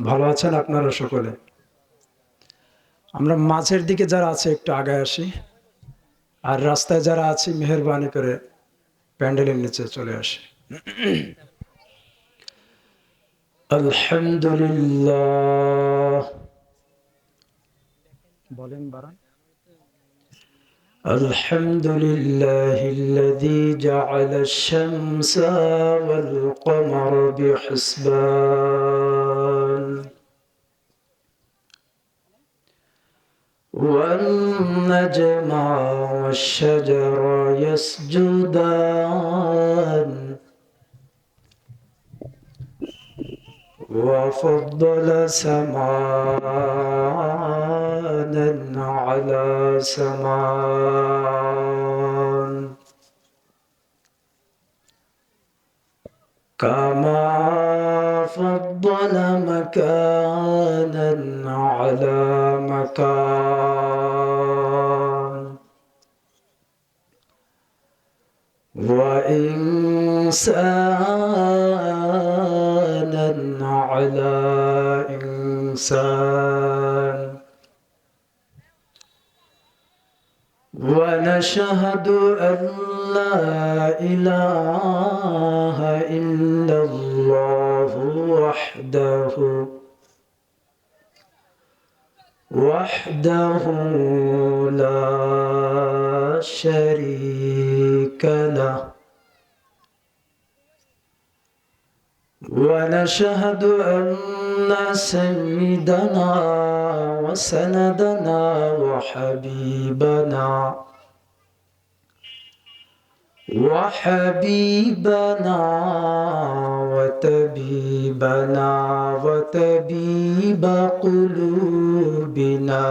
ভালো আছেন আপনারা সকলে আমরা মাঝের দিকে যারা আছে একটু আগে আসি আর রাস্তায় যারা আছি মেহরবানি করে প্যান্ডেলের নিচে চলে আসি আলহামদুলিল্লাহ বলেন বারান الحمد لله الذي جعل الشمس والقمر بحسبان والنجم والشجر يسجدان. وفضل سمانا على سمان كما فضل مكانا على مكان. وإنسانا على إنسان. ونشهد أن لا إله إلا الله وحده وحده لا شريك له. ونشهد أن سيدنا وسندنا وحبيبنا وحبيبنا وتبيبنا وتبيب قلوبنا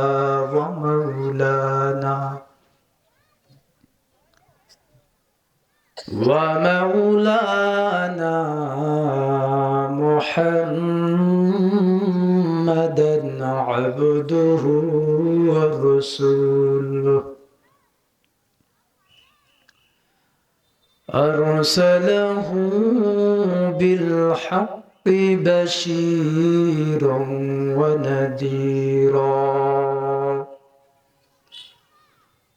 ومولانا. ومولانا محمدا عبده ورسوله. أرسله بالحق بشيرا ونذيرا.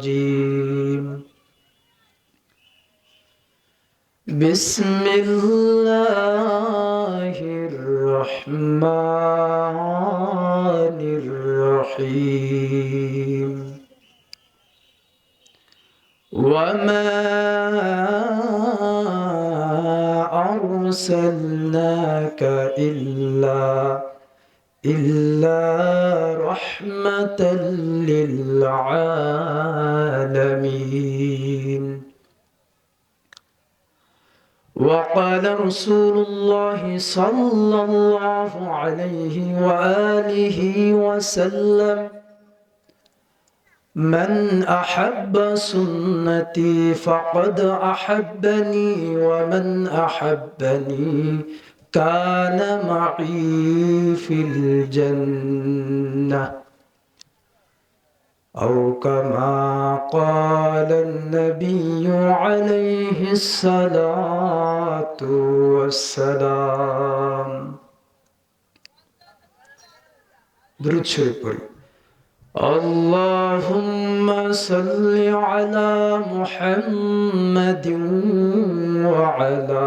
الرجيم. بسم الله الرحمن الرحيم. وما أرسلناك إلا إلا رحمة للعالمين. وقال رسول الله صلى الله عليه وآله وسلم من أحب سنتي فقد أحبني ومن أحبني كان معي في الجنة. أو كما قال النبي عليه الصلاة والسلام. درود شريف اللهم صل على محمد وعلى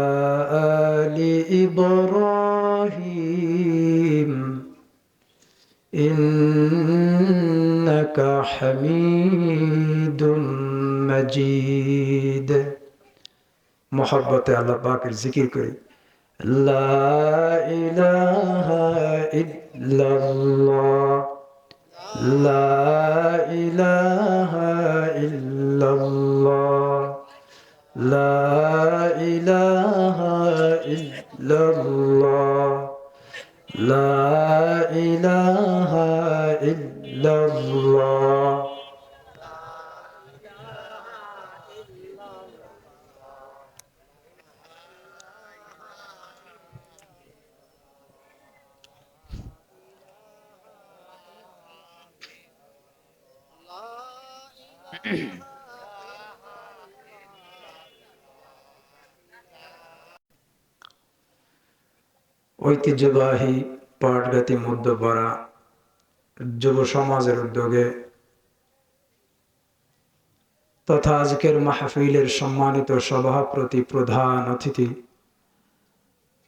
إبراهيم إنك حميد مجيد. محبة الله باكر ذكر كري لا إله إلا الله. ঐতিহ্যবাহী পাটগাতি মধ্যপাড়া যুব সমাজের উদ্যোগে তথা আজকের মাহফিলের সম্মানিত সভাপতি প্রধান অতিথি,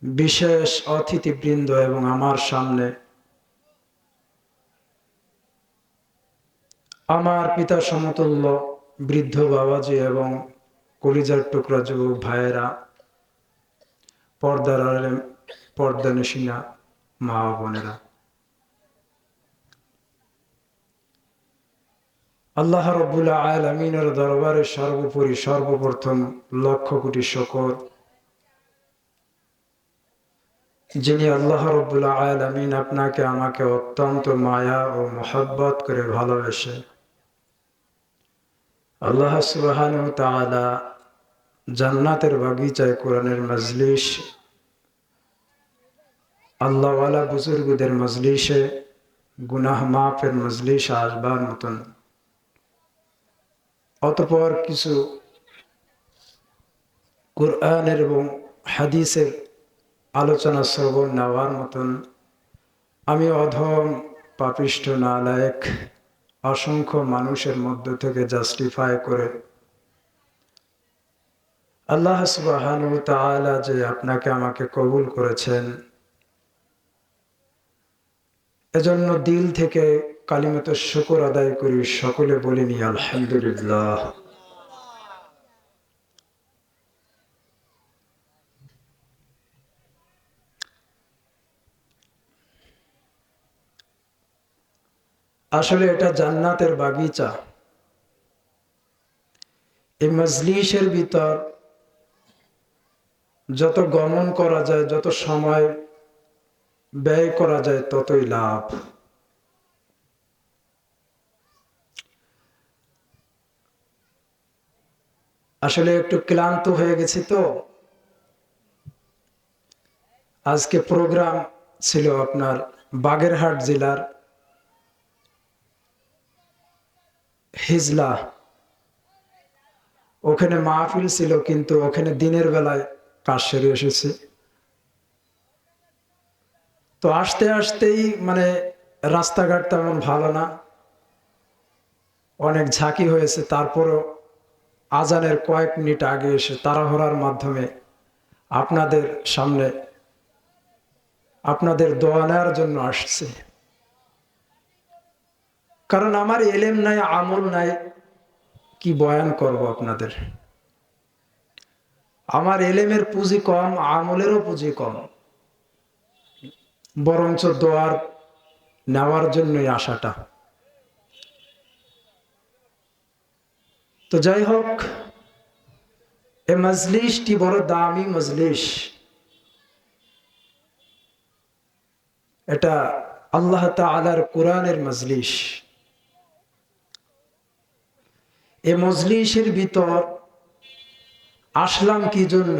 বিশেষ অতিথিবৃন্দ এবং আমার সামনে আমার পিতা সমতুল্য বৃদ্ধ বাবাজি এবং কলিজার টুকরা যুবক ভাইয়েরা, পর্দার আড়ালে পর্দা নিশিনা মা বোনেরা। আল্লাহ রবুল্লা আলমিনের দরবারে সর্বোপরি সর্বপ্রথম লক্ষ কোটি শকর। যিনি আল্লাহ রবুল্লা আলমিন আপনাকে আমাকে অত্যন্ত মায়া ও মোহব্বত করে ভালোবেসে আল্লাহ সুবাহান তালা জান্নাতের বাগিচায় কোরআনের মজলিস আল্লাহওয়ালা বুজুর্গদের মজলিসে গুনাহ মাফের মজলিস আসবার মতন। অতপর কিছু কোরআনের এবং হাদিসের আলোচনা শ্রবণ নেওয়ার মতন আমি অধম, পাপিষ্ঠ, নালায়ক, অসংখ্য মানুষের মধ্য থেকে জাস্টিফাই করে আল্লাহ তাআলা যে আপনাকে আমাকে কবুল করেছেন। এজন্য দিল থেকে কালিমত শুকর আদায় করি, সকলে বলিনি আলহামদুলিল্লাহ। আসলে এটা জান্নাতের বাগিচা। এই মজলিসের ভিতর যত গমন করা যায়, যত সময় ব্যয় করা যায় ততই লাভ। আসলে একটু ক্লান্ত হয়ে গেছি তো। আজকে প্রোগ্রাম ছিল আপনার বাগেরহাট জেলার হিজলা। ওখানে মাহফিল ছিল কিন্তু ওখানে দিনের বেলায় কাজ সেরে এসেছে। তো আসতে আসতেই মানে রাস্তাঘাট তেমন ভালো না। অনেক ঝাঁকি হয়েছে। তারপরও আজানের কয়েক মিনিট আগে এসে তাড়াহড়ার মাধ্যমে আপনাদের সামনে আপনাদের দোয়া নেওয়ার জন্য আসছে। কারণ আমার এলেম নাই, আমল নাই, কি বয়ান করব আপনাদের? আমার এলেমের পুঁজি কম, আমলেরও পুঁজি কম। বরঞ্চ দোয়ার নেওয়ার জন্যই আশাটা। তো যাই হোক, এ মজলিসটি বড় দামি মজলিস এটা আল্লাহ তালার কোরআনের মজলিস এ মজলিসের ভিতর আসলাম কি জন্য?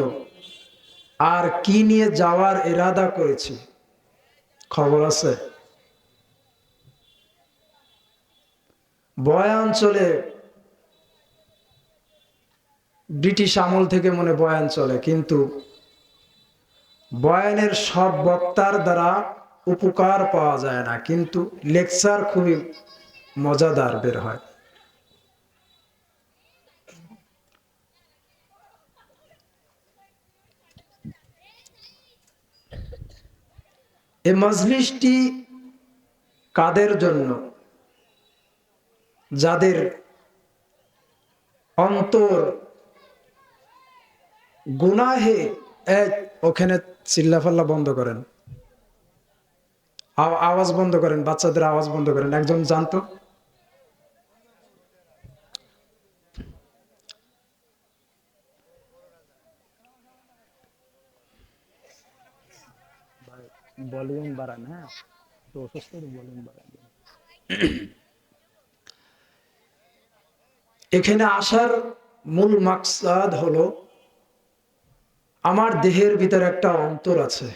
আর কি নিয়ে যাওয়ার এরাদা করেছি? খবর আছে? বয়াঞ্চলে চলে ব্রিটিশ আমল থেকে মনে বয়ান চলে কিন্তু বয়ানের সব বক্তার দ্বারা উপকার পাওয়া যায় না, কিন্তু লেকচার খুবই মজাদার বের হয়। এই মজলিসটি কাদের জন্য? যাদের অন্তর গুনাহে এক ওখানে চিল্লাফাল্লা বন্ধ করেন। আও- আওয়াজ বন্ধ করেন, বাচ্চাদের আওয়াজ বন্ধ করেন। একজন জানতো ভলিউম বাড়ান হ্যাঁ? তো অসুস্থ ভলিউম বাড়ান। এখানে আসার মূল মাকসাদ হলো, আমার দেহের ভিতরে একটা অন্তর আছে।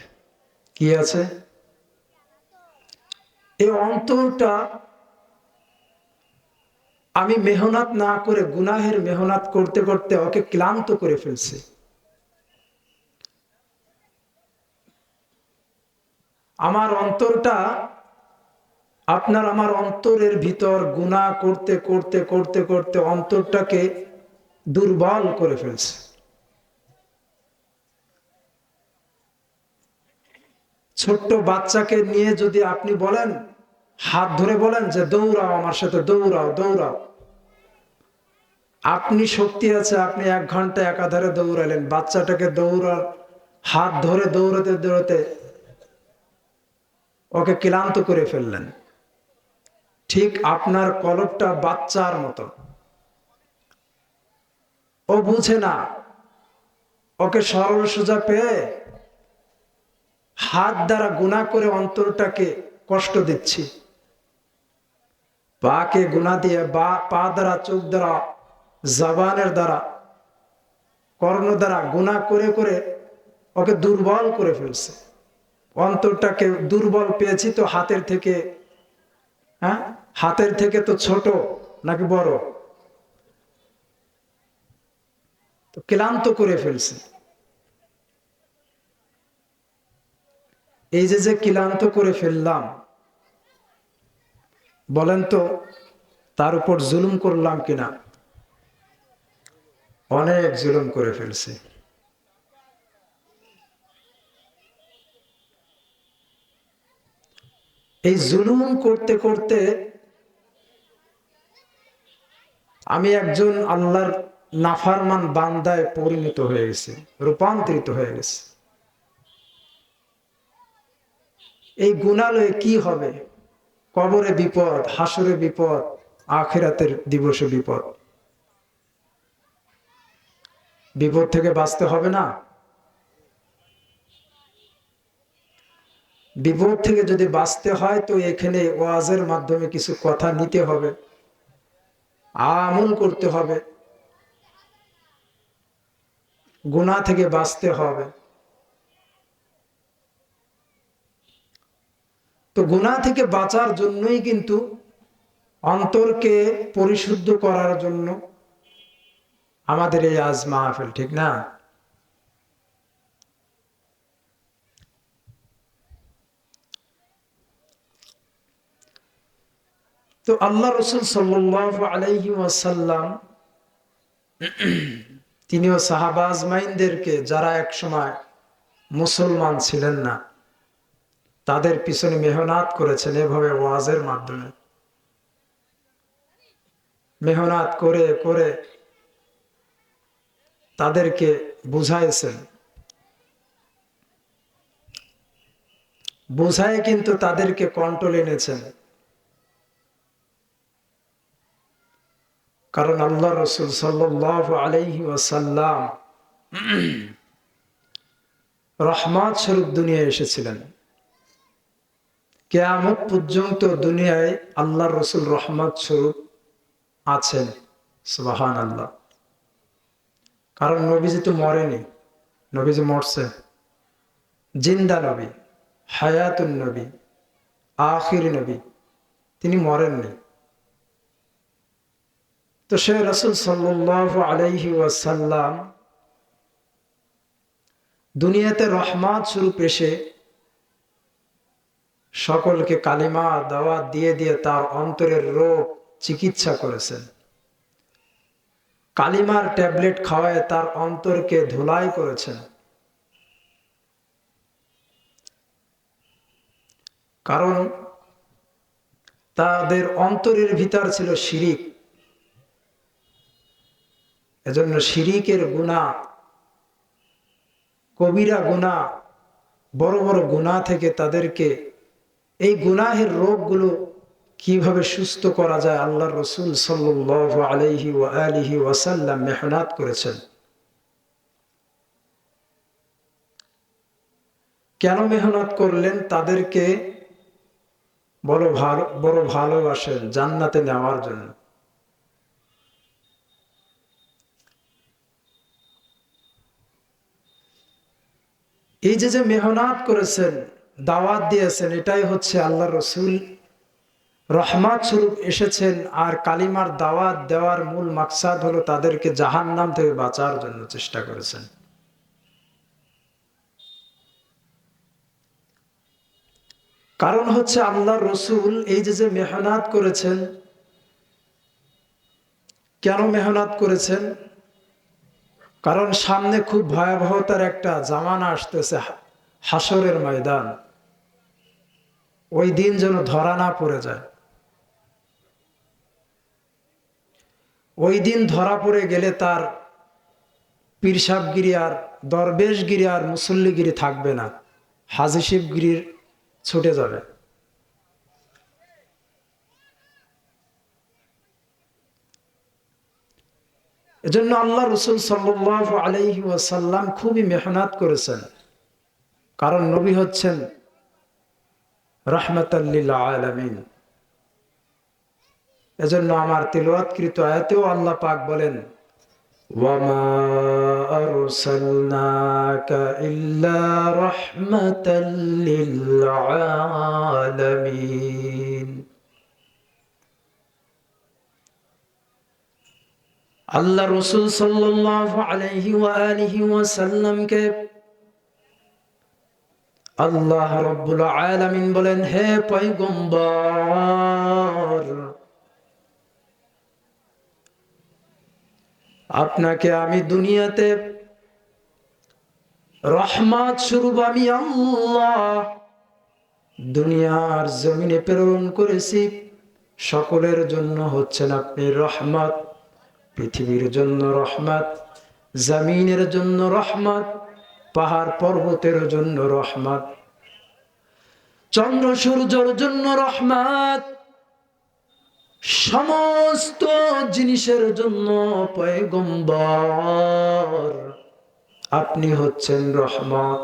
কি আছে? এই অন্তরটা আমি মেহনত না করে, গুনাহের মেহনত করতে করতে ওকে ক্লান্ত করে ফেলছি। আমার অন্তরটা, আপনার আমার অন্তরের ভিতর গুনাহ করতে করতে করতে করতে অন্তরটাকে দুর্বল করে ফেলছে। ছোট্ট বাচ্চাকে নিয়ে যদি আপনি বলেন, হাত ধরে বলেন যে, দৌড়াও আমার সাথে, দৌড়াও দৌড়াও। আপনি শক্তি আছে, আপনি এক ঘণ্টা একাধারে দৌড়ালেন। বাচ্চাটাকে দৌড়ার, হাত ধরে দৌড়াতে দৌড়াতে ওকে ক্লান্ত করে ফেললেন। ঠিক আপনার কলবটা বাচ্চার মতো। ও বুঝে না, ওকে সরল সোজা পেয়ে হাত দ্বারা গুণা করে অন্তরটাকে কষ্ট দিচ্ছি। পাকে গুণা দিয়ে বা পা দ্বারা, চোখ দ্বারা, জবানের দ্বারা, কর্ণ দ্বারা গুণা করে করে ওকে দুর্বল করে ফেলছে। অন্তরটাকে দুর্বল পেয়েছি তো হাতের থেকে হ্যাঁ? হাতের থেকে তো ছোট নাকি বড়? তো ক্লান্ত করে ফেলছে। এই যে যে ক্লান্ত করে ফেললাম, বলেন তো তার উপর জুলুম করলাম কিনা? অনেক জুলুম করে ফেলছে। এই জুলুম করতে করতে আমি একজন আল্লাহর নাফারমান বান্দায় পরিণত হয়ে গেছে, রূপান্তরিত হয়ে গেছে। এই গুণালয়ে কি হবে? কবরে বিপদ, হাসরে বিপদ, আখেরাতের দিবসে বিপদ। বিপদ থেকে বাঁচতে হবে না। বিপদ থেকে যদি বাঁচতে হয়, তো এখানে ওয়াজের মাধ্যমে কিছু কথা নিতে হবে, আমল করতে হবে গুণা থেকে বাঁচতে হবে। তো গুণা থেকে বাঁচার জন্যই কিন্তু অন্তরকে পরিশুদ্ধ করার জন্য আমাদের এই আজ মাহফিল, ঠিক না? তো আল্লাহ রসুল সাল্লাহ আলাইহি ওয়াসাল্লাম তিনিও সাহাবাজ মাইনদেরকে যারা এক সময় মুসলমান ছিলেন না, তাদের পিছনে মেহনাত করেছেন এভাবে ওয়াজের মাধ্যমে। মেহনাত করে করে তাদেরকে বুঝাইছেন। বুঝায় কিন্তু তাদেরকে কন্ট্রোল এনেছেন। কারণ আল্লাহ রসুল সাল্লাহ আলাইহি ওয়াসাল্লাম রহমত স্বরূপ দুনিয়ায় এসেছিলেন। কেয়ামত পর্যন্ত দুনিয়ায় আল্লাহ রসুল রহমত স্বরূপ আছেন সুবাহান আল্লাহ কারণ নবীজি তো মরেনি নবীজি মরছে, জিন্দা নবী, হায়াতুন নবী, আখির নবী, তিনি মরেননি। তো সে রসুল সাল্লাহ আলাইহি ওয়াসাল্লাম দুনিয়াতে রহমাত স্বরূপ এসে সকলকে কালিমা দাওয়াত দিয়ে দিয়ে তার অন্তরের রোগ চিকিৎসা করেছেন। কালিমার ট্যাবলেট খাওয়ায় তার অন্তরকে ধুলাই করেছেন। কারণ তাদের অন্তরের ভিতর ছিল শিরিক এজন্য শিরিকের গুণা, কবিরা গুণা, বড় বড় গুণা থেকে তাদেরকে এই গুনাহের রোগগুলো কীভাবে সুস্থ করা যায় আল্লাহ রসুল সাল্লাহ আলহি ও আলিহি ওয়াসাল্লাম মেহনাত করেছেন। কেন মেহনত করলেন? তাদেরকে বড় ভালো, বড় ভালোবাসেন জান্নাতে নেওয়ার জন্য। এই যে যে মেহনাত করেছেন, দাওয়াত দিয়েছেন, এটাই হচ্ছে আল্লাহ রসুল। রহমাত স্বরূপ এসেছেন আর কালিমার দাওয়াত দেওয়ার মূল মাকসাদ হলো তাদেরকে জাহান নাম থেকে বাঁচার জন্য চেষ্টা করেছেন। কারণ হচ্ছে আল্লাহ রসুল এই যে যে মেহনাত করেছেন, কেন মেহনাত করেছেন? কারণ সামনে খুব ভয়াবহতার একটা জামানা আসতেছে হাসরের ময়দান। ওই দিন যেন ধরা না পড়ে যায়। ওই দিন ধরা পড়ে গেলে তার পীরসাবগিরি আর দরবেশগিরি আর মুসল্লিগিরি থাকবে না। হাজিশিবগিরির ছুটে যাবে। এজন্য আল্লাহ রসুল সাল্লাহ আলাইহি ওয়াসাল্লাম খুবই মেহনাত করেছেন কারণ নবী হচ্ছেন রহমতাল্লিল আলমিন এজন্য আমার তিলওয়াতকৃত আয়াতেও আল্লাহ পাক বলেন وما أرسلناك إلا رحمة للعالمين আল্লাহ রসুল ওয়াসাল্লামকে আল্লাহ রব্বুল আলামিন বলেন, হে পয়গম্বর, আপনাকে আমি দুনিয়াতে রহমাত স্বরূপ আমি আল্লাহ দুনিয়ার জমিনে প্রেরণ করেছি। সকলের জন্য হচ্ছেন আপনি রহমত। পৃথিবীর জন্য রহমত, জমিনের জন্য রহমত, পাহাড় পর্বতের জন্য রহমত, চন্দ্র সূর্যর জন্য রহমত, সমস্ত জিনিসের জন্য পয়গম্বর। আপনি হচ্ছেন রহমত।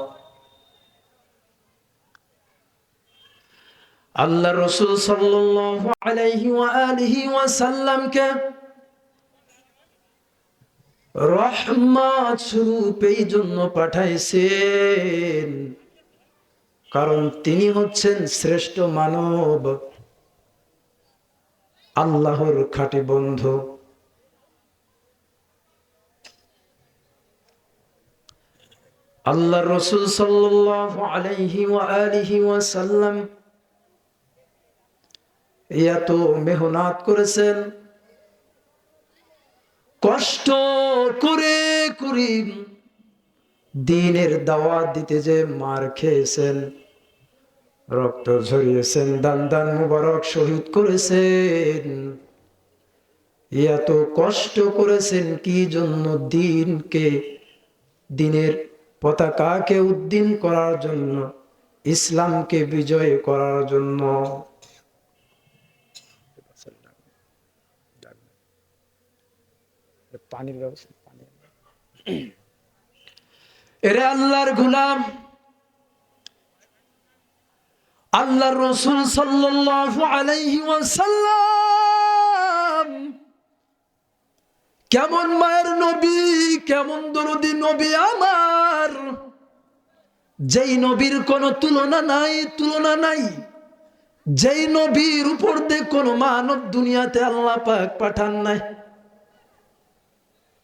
আল্লাহ রসুল সাল্লাল্লাহু আলাইহি রহমত স্বরূপ এই জন্য পাঠাইছেন। কারণ তিনি হচ্ছেন শ্রেষ্ঠ মানব। আল্লাহর খাটি বন্ধু। আল্লাহ রসুল সাল্লাহ আলিহি ওয়াসাল্লাম এত মেহনাত করেছেন। কষ্ট করে করি। দিনের দাওয়াত দিতে যে মার খেয়েছেন, রক্ত ঝরিয়েছেন, দান দান মুবারক শহীদ করেছেন। এত কষ্ট করেছেন কি জন্য দিনকে, দিনের পতাকাকে উদ্দিন করার জন্য, ইসলামকে বিজয় করার জন্য? পানির ব্যবস্থা পানি এরে আল্লাহর গুলাম, আল্লাহর রসুল সাল্লাল্লাহু আলাইহি ওয়াসাল্লাম, কেমন মায়ের নবী, কেমন দরদি নবী আমার, যেই নবীর কোনো তুলনা নাই তুলনা নাই, যেই নবীর উপর দিয়ে কোনো মানব দুনিয়াতে আল্লাহ পাক পাঠান নাই।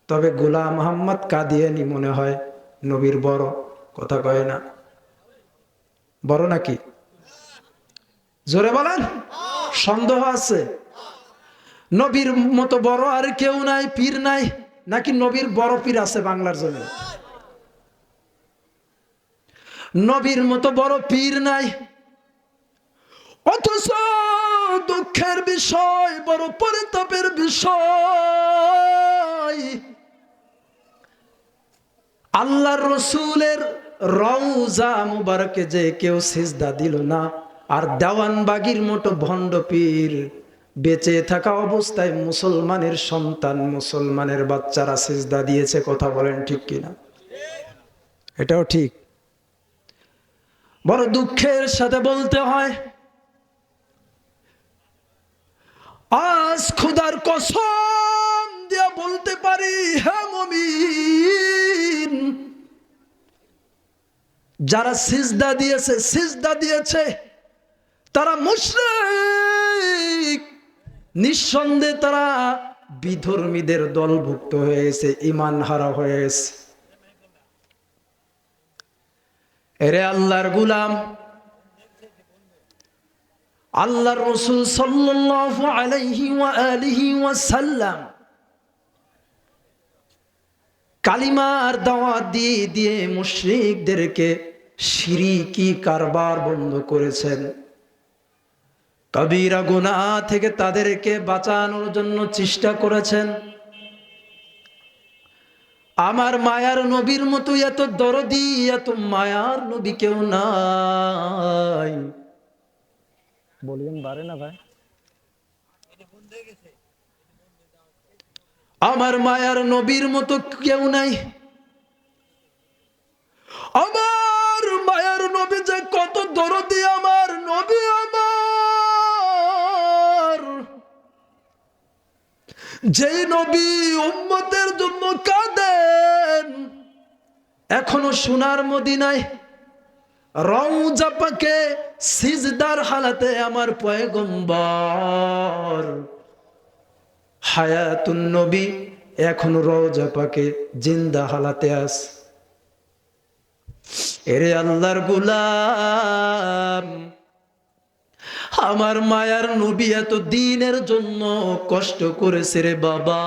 তবে গোলাম মোহাম্মদ কাদিয়ানি মনে হয় নবীর বড়, কথা কয় না। বড় নাকি? জোরে বলেন, সন্দেহ আছে। নবীর মতো বড় আর কেউ নাই, পীর নাই, নাকি নবীর বড় পীর আছে বাংলার জন্য নবীর মতো বড় পীর নাই। অথচ দুঃখের বিষয়, বড় পরিতাপের বিষয়। আল্লাহর রসুলের রওজা মুবারকে যে কেউ সিজদা দিল না, আর দেওয়ান বাগির মতো ভণ্ড পীর বেঁচে থাকা অবস্থায় মুসলমানের সন্তান, মুসলমানের বাচ্চারা সিজদা দিয়েছে, কথা বলেন ঠিক কিনা? এটাও ঠিক। বড় দুঃখের সাথে বলতে হয়, আজ খুদার কসম দিয়া বলতে পারি হ্যাঁ মমিন। যারা সিজদা দিয়েছে সিজদা দিয়েছে, তারা মুশরিক। নিঃসন্দেহে তারা বিধর্মীদের দলভুক্ত হয়েছে ইমান হারা হয়েছে এরে আল্লাহর গুলাম, আল্লাহর রসুল সাল্লাল্লাহু আলাইহি ওয়া আলিহি ওয়াসাল্লাম কালিমার দাওয়াত দিয়ে দিয়ে মুশরিকদেরকে শিরিকি কারবার বন্ধ করেছেন? কবিরা গুনাহ থেকে তাদেরকে বাঁচানোর জন্য চেষ্টা করেছেন। আমার মায়ার নবীর মতো এত দরদি এত মায়ার নবী কেউ নাই। ভলিউম বাড়ে না ভাই। আমার মায়ার নবীর মতো কেউ নাই। আমার মায়ার নবী যে কত দরদি আমার নবী আমার। যেই নবী উম্মতের জন্য কাঁদেন, এখনও সোনার মদিনায় রওজা পাকে সিজদার হালাতে আমার পয়গম্বর। হায়াতুন নবী এখন রওজা পাকে জিন্দা হালাতে আস এরে আল্লাহর গুলাম, আমার মায়ার নবী এত দিনের জন্য কষ্ট করেছে রে বাবা।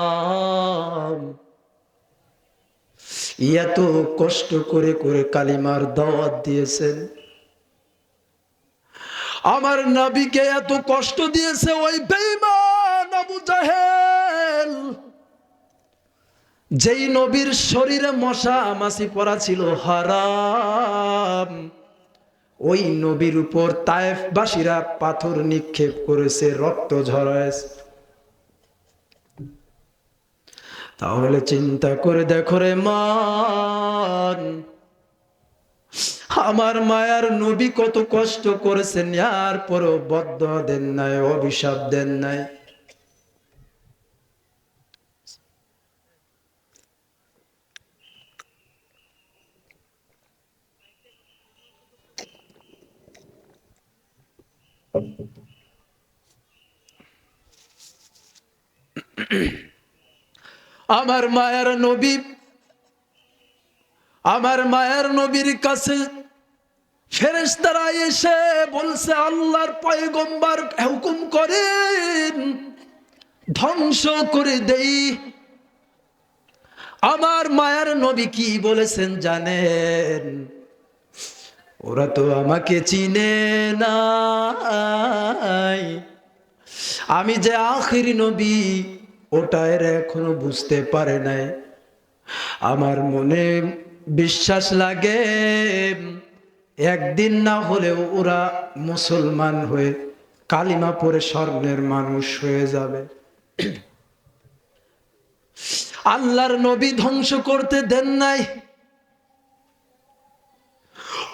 এত কষ্ট করে করে কালিমার দাওয়াত দিয়েছেন। আমার নবীকে এত কষ্ট দিয়েছে ওই বেঈমান আবু জাহেল। যেই নবীর শরীরে মশা মাছি পড়া ছিল হারাম, ওই নবীর উপর তায়েফবাসীরা পাথর নিক্ষেপ করেছে, রক্ত ঝরাইছে। তাহলে চিন্তা করে দেখো রে মান আমার মায়ার নবী কত কষ্ট করেছেন, আর পরও বদ্ধ দেন নাই, অভিশাপ দেন নাই। আমার মায়ের নবী, আমার মায়ের নবীর কাছে ফেরেস্তারা এসে বলছে, আল্লাহর পয়গম্বর হুকুম করেন, ধ্বংস করে দেই। আমার মায়ের নবী কি বলেছেন জানেন? ওরা তো আমাকে চিনে নাই। আমি যে আখিরি নবী ওটা এরা এখনও বুঝতে পারে নাই। আমার মনে বিশ্বাস লাগে, একদিন না হলেও ওরা মুসলমান হয়ে কালিমা পরে স্বর্ণের মানুষ হয়ে যাবে। আল্লাহর নবী ধ্বংস করতে দেন নাই।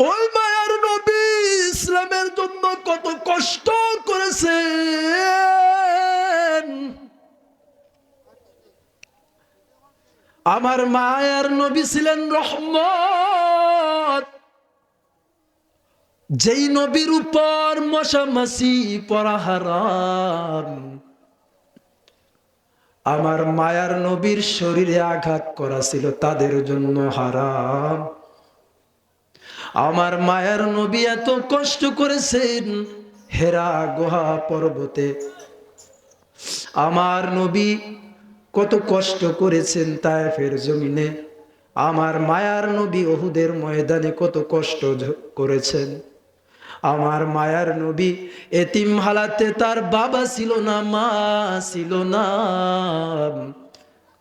ওই মায়ার নবী ইসলামের জন্য কত কষ্ট করেছেন আমার মায়ার নবী ছিলেন রহমত। যেই নবীর উপর মশামাসি পরা হারাম। আমার মায়ার নবীর শরীরে আঘাত করা ছিল, তাদের জন্য হারাম। আমার মায়ার নবী এত কষ্ট করেছেন, হেরা গুহা পর্বতে। আমার নবী কত কষ্ট করেছেন তায়েফের জমিনে। আমার মায়ার নবী ওহুদের ময়দানে কত কষ্ট করেছেন। আমার মায়ার নবী এতিম হালাতে তার বাবা ছিল না, মা ছিল না।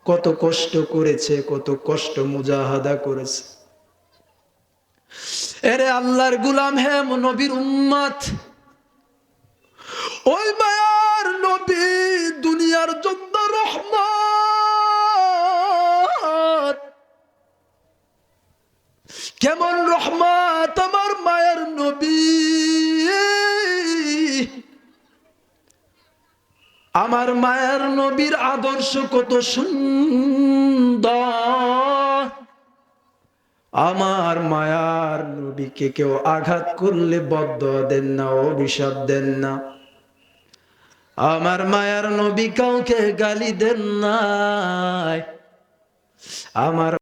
কত কষ্ট করেছে, কত কষ্ট মুজাহাদা করেছে। এরে আল্লাহর গুলাম হে নবীর উম্মাত ওই মায়ার নবী কেমন রহমত আমার মায়ের নবী? আমার মায়ের নবীর আদর্শ কত সুন্দর। আমার মায়ার নবীকে কেউ আঘাত করলে বদ্ধ দেন না, অভিশাপ দেন না। আমার মায়ার নবী কাউকে গালি দেন না আমার